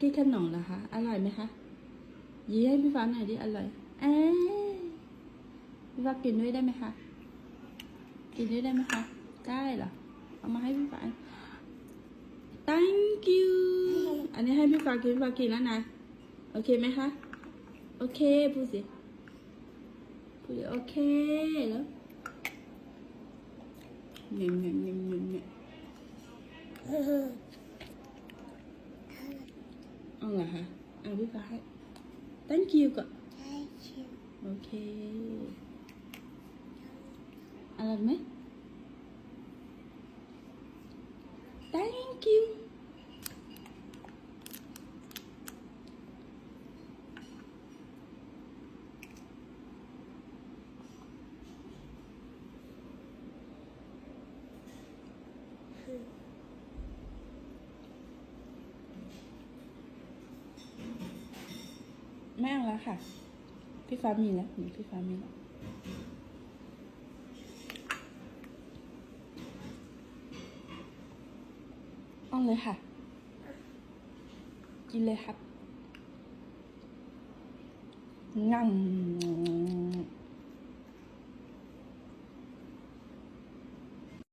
กินขนมเหรอคะ อร่อยไหมคะยีให้พี่ฟ้าหน่อยดิ อร่อย เอ้ยพี่ฟ้ากินด้วยได้ไหมคะ กินด้วยได้ไหมคะ ได้เหรอ เอามาให้พี่ฟ้า thank you อันนี้ให้พี่ฟ้ากินพี่ฟ้ากินแล้วนะ โอเคไหมคะ โอเค พูดสิ พูดสิโอเคแล้วเงียเงียเงียเงีย hả? À biết rồi. Thank you cậu. Thank you. Okay. Alan love. Thank you. ไม่เอาแล้วค่ะ พี่ฟ้ามีแล้วพี่ฟ้ามีแล้วเอาเลยค่ะ กินเลยครับงั่ง